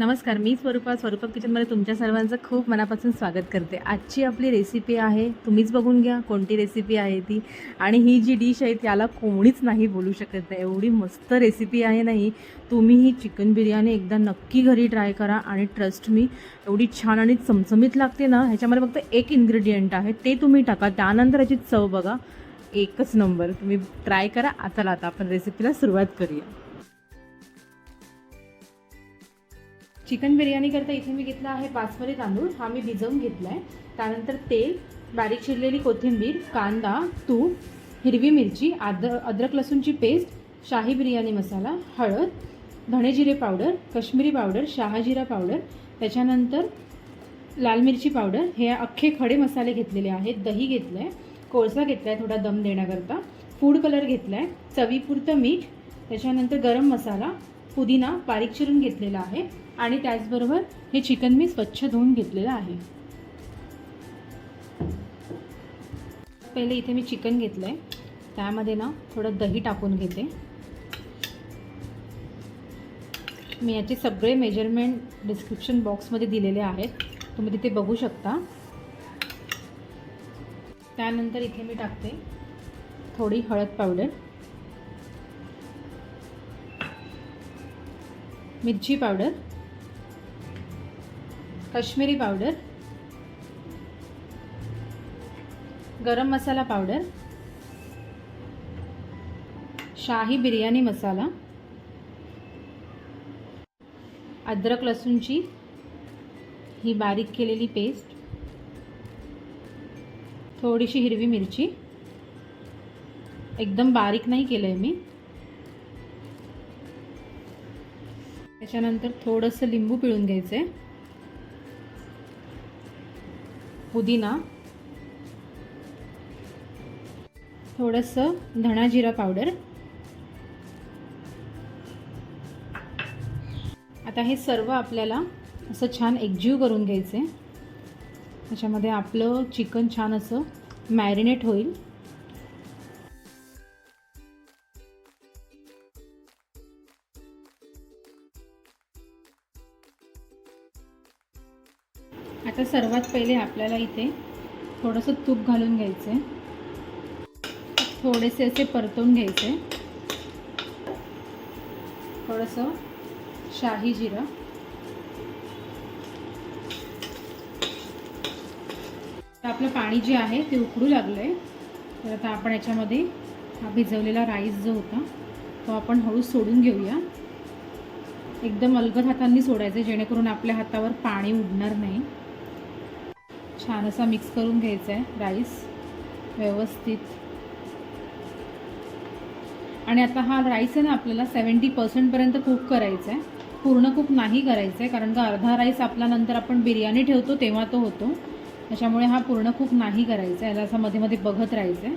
नमस्कार मी स्वरूपा स्वरूपा किचनमध्ये तुमच्या सर्वांचं खूप मनापासून स्वागत करते. आजची आपली रेसिपी आहे तुम्हीच बघून घ्या कोणती रेसिपी आहे ती. आणि ही जी डिश आहे त्याला कोणीच नाही बोलू शकत नाही. एवढी मस्त रेसिपी आहे नाही तुम्ही ही चिकन बिर्याणी एकदा नक्की घरी ट्राय करा आणि ट्रस्ट मी एवढी छान आणि चमचमीत लागते ना ह्याच्यामध्ये फक्त एक इन्ग्रेडियंट आहे ते तुम्ही टाका. त्यानंतर याची चव बघा. एकच नंबर तुम्ही ट्राय करा. आता आता आपण रेसिपीला सुरुवात करूया. चिकन बिर्याणी करता इथे मी घेतला आहे बासमती तांदूळ. हा मी भिजवून घेतला आहे त्यानंतर तेल बारीक चिरलेली कोथिंबीर कांदा तूप हिरवी मिरची आद अद्रक लसूणची पेस्ट शाही बिर्याणी मसाला हळद धणे जिरे पावडर कश्मीरी पावडर शहाजिरा पावडर त्याच्यानंतर लाल मिरची पावडर. हे अख्खे खडे मसाले घेतलेले आहेत. दही घेतलं आहे कोळसा घेतला आहे थोडा दम देण्याकरता. फूड कलर घेतला आहे चवीपुरतं मीठ त्याच्यानंतर गरम मसाला पुदिना बारीक चिरून घेतलेला आहे. आणि त्याचबरोबर हे चिकन मी स्वच्छ धुवून घेतलेलं आहे. पहिले इथे मी चिकन घेतलं आहे त्यामध्ये ना थोडं दही टाकून घेते. मी याचे सगळे मेजरमेंट डिस्क्रिप्शन बॉक्समध्ये दिलेले आहेत. तुम्ही तिथे बघू शकता. त्यानंतर इथे मी टाकते थोडी हळद पावडर. मिरची पावडर. काश्मीरी पावडर गरम मसाला पावडर शाही बिर्याणी मसाला अद्रक लसूणची ही बारीक केलेली पेस्ट थोडीशी हिरवी मिरची. एकदम बारीक नाही केलं आहे मी. त्याच्यानंतर थोडंसं लिंबू पिळून घ्यायचं आहे पुदिना थोडंसं धणा जिरा पावडर. आता हे सर्व आपल्याला असं छान एकजीव करून घ्यायचं आहे त्याच्यामध्ये आपलं चिकन छान असं मॅरिनेट होईल. आता सर्वात पहिले आपल्याला इथे थोडंसं तूप घालून घ्यायचं आहे थोडेसे असे परतवून घ्यायचे. थोडंसं शाही जिरा. तर आपलं पाणी जे आहे ते उकडू लागलं आहे तर आता आपण याच्यामध्ये हा भिजवलेला राईस जो होता तो आपण हळू सोडून घेऊया. एकदम अलगद हातांनी सोडायचं जेणेकरून आपल्या हातावर पाणी उडणार नाही. छान असा मिक्स करून घ्यायचा आहे राईस व्यवस्थित. आणि आता हा राईस आहे ना आपल्याला सेवन्टी पर्सेंटपर्यंत कुक करायचा आहे. पूर्ण कुक नाही करायचं आहे कारण का अर्धा राईस आपला नंतर आपण बिर्याणी ठेवतो तेव्हा तो होतो. त्याच्यामुळे हा पूर्ण कुक नाही करायचा आहे. याला असं मध्ये मध्ये बघत राहायचं आहे.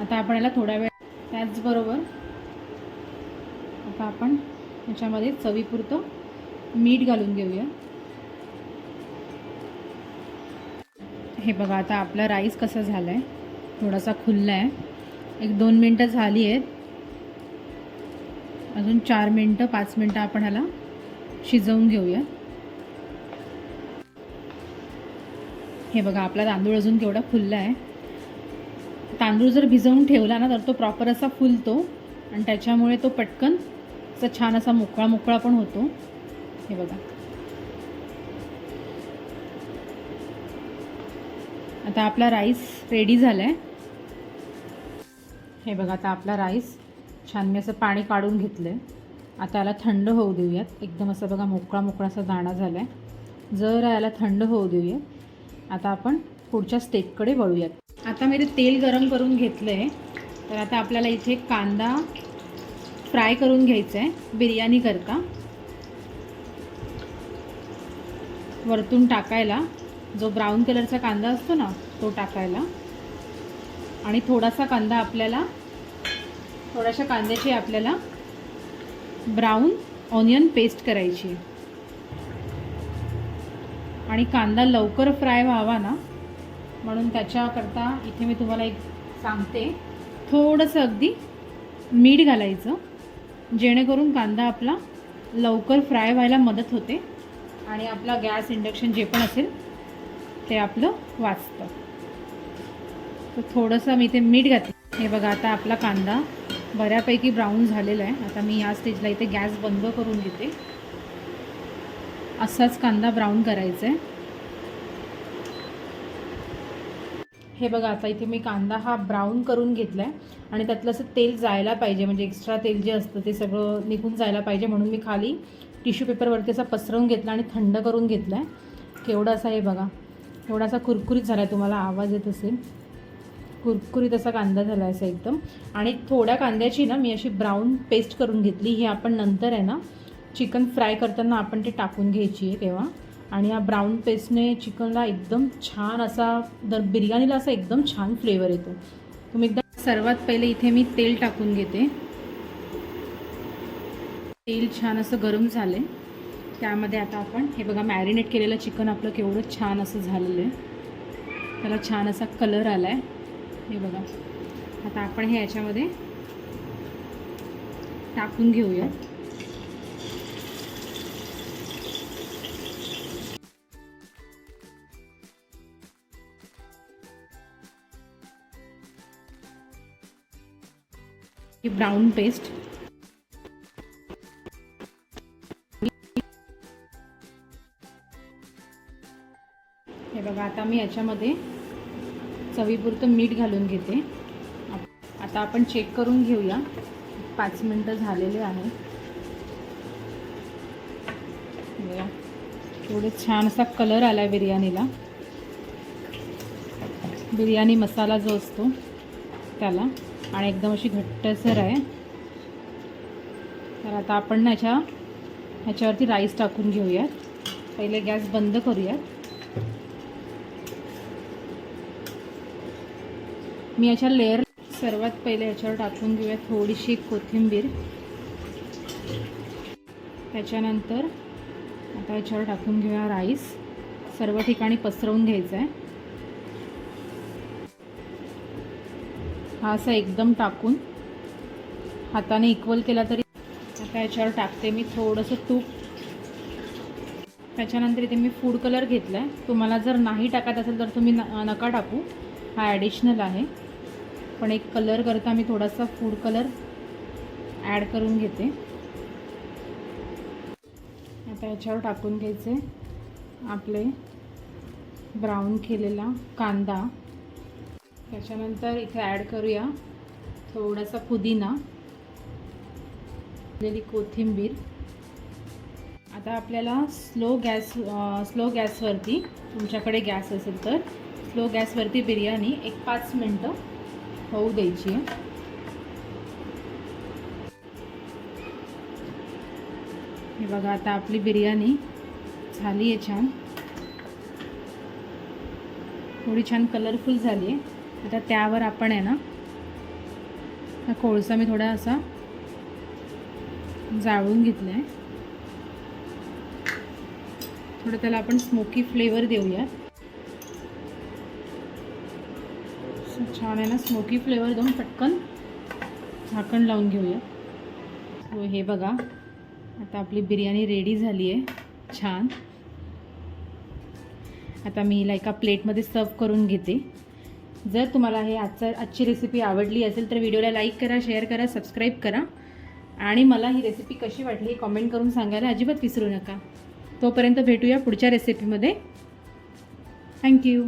आता आपण याला थोडा वेळ त्याचबरोबर आता आपण याच्यामध्ये चवीपुरतं मीठ घालून घेऊया. हे बघा आता आपला राईस कसा झाला आहे थोडासा खुल्ला आहे एक दोन मिनटं झाली आहेत. अजून चार मिनटं पाच मिनटं आपण ह्याला शिजवून घेऊया. हे बघा आपला तांदूळ अजून केवढा फुलला आहे तांदूळ जर भिजवून ठेवला ना तर तो प्रॉपर असा फुलतो. आणि त्याच्यामुळे तो पटकन असा छान असा मोकळा मोकळा पण होतो. हे बघा. आता आपला राईस रेडी झाला आहे हे बघा आता आपला राईस छान मी असं पाणी काढून घेतलं आहे आता याला थंड होऊ देऊयात. एकदम असं बघा मोकळा मोकळा असा दाणा झाला आहे जर याला थंड होऊ देऊया आता आपण पुढच्या स्टेपकडे वळूयात. आता मी ते तेल गरम करून घेतलं आहे तर आता आपल्याला इथे कांदा फ्राय करून घ्यायचा आहे बिर्याणी करता. वरतून टाकायला जो ब्राऊन कलरचा कांदा असतो ना तो टाकायला. आणि थोडासा कांदा आपल्याला थोड्याशा कांद्याची आपल्याला ब्राऊन ऑनियन पेस्ट करायची आणि कांदा लवकर फ्राय व्हावा ना म्हणून त्याच्याकरता इथे मी तुम्हाला एक सांगते. थोडंसं अगदी मीठ घालायचं जेणेकरून कांदा आपला लवकर फ्राय व्हायला मदत होते. आणि आपला गॅस इंडक्शन जे पण असेल ते आपलं वाचतं. तर थोडंसं मी इथे मीठ घातलं. हे बघा आता आपला कांदा बऱ्यापैकी ब्राऊन झालेला आहे. आता मी या स्टेजला इथे गॅस बंद करून घेते. असाच कांदा ब्राऊन करायचा आहे. हे बघा आता इथे मी कांदा हा ब्राऊन करून घेतला आहे आणि त्यातलं असं तेल जायला पाहिजे म्हणजे एक्स्ट्रा तेल जे असतं ते सगळं निघून जायला पाहिजे. म्हणून मी खाली टिश्यू पेपरवरती असा पसरवून घेतला आणि थंड करून घेतला आहे केवढं असा हे बघा. थोडासा कुरकुरीत झाला आहे तुम्हाला आवाज येत असेल. कुरकुरीत असा कांदा झाला आहे असा एकदम. आणि थोड्या कांद्याची ना मी अशी ब्राऊन पेस्ट करून घेतली. ही आपण नंतर आहे ना चिकन फ्राय करताना आपण ते टाकून घ्यायची आहे तेव्हा. आणि या ब्राऊन पेस्टने चिकनला एकदम छान असा दर बिर्याणीला असा एकदम छान फ्लेवर येतो. तुम्ही एकदा सर्वात पहिले इथे मी तेल टाकून घेते. तेल छान असं गरम झालं आहे त्यामध्ये आता आपण हे बघा मॅरिनेट केलेलं चिकन आपलं केवढं छान असं झालेलं आहे. त्याला छान असा कलर आला आहे हे बघा. आता आपण हे याच्यामध्ये टाकून घेऊया. ही ब्राऊन पेस्ट हे बघा आता मी याच्यामध्ये चवीपुरतं मीठ घालून घेते. आता आपण चेक करून घेऊया. पाच मिनटं झालेले आहे. बघा एवढे छान असा कलर आला आहे बिर्याणीला. बिर्याणी मसाला जो असतो त्याला. आणि एकदम अशी घट्टसर आहे. तर आता आपण ना ह्याच्या ह्याच्यावरती राईस टाकून घेऊयात. पहिले गॅस बंद करूयात. मी याच्या लेअर सर्वात पहिले याच्यावर टाकून घेऊया थोडीशी कोथिंबीर. त्याच्यानंतर आता याच्यावर टाकून घेऊया राईस सर्व ठिकाणी पसरवून घ्यायचं आहे हा असा एकदम टाकून हाताने इक्वल केला तरी आता याच्यावर टाकते मी थोडंसं तूप. त्याच्यानंतर इथे मी फूड कलर घेतला आहे तुम्हाला जर नाही टाकत असेल तर तुम्ही न नका टाकू. हा ॲडिशनल आहे. पण एक कलर करता मी थोडासा फूड कलर ॲड करून घेते. आता याच्यावर टाकून घ्यायचे आपले ब्राऊन केलेला कांदा. त्याच्यानंतर इथे ॲड करूया थोडासा पुदिना दिलेली कोथिंबीर. आता आपल्याला स्लो गॅस स्लो गॅसवरती तुमच्याकडे गॅस असेल तर स्लो गॅसवरती बिर्याणी एक पाच मिनटं होऊ द्यायची. आहे हे बघा आता आपली बिर्याणी झाली आहे छान. थोडी छान कलरफुल झाली आहे. आता त्यावर आपण आहे ना हा कोळसा मी थोडा असा जाळून घेतला आहे थोडं त्याला आपण स्मोकी फ्लेवर देऊया छान आहे ना स्मोकी फ्लेवर देऊन पटकन झाकण लावून घेऊया. हो हे बघा. आता आपली बिर्याणी रेडी झाली आहे. छान. आता मी हिला एका प्लेटमध्ये सर्व करून घेते. जर तुम्हाला हे आजचं आजची रेसिपी आवडली असेल तर व्हिडिओला लाईक करा शेअर करा सबस्क्राईब करा. आणि मला ही रेसिपी कशी वाटली हे कॉमेंट करून सांगायला अजिबात विसरू नका. तोपर्यंत भेटूया पुढच्या रेसिपीमध्ये थँक्यू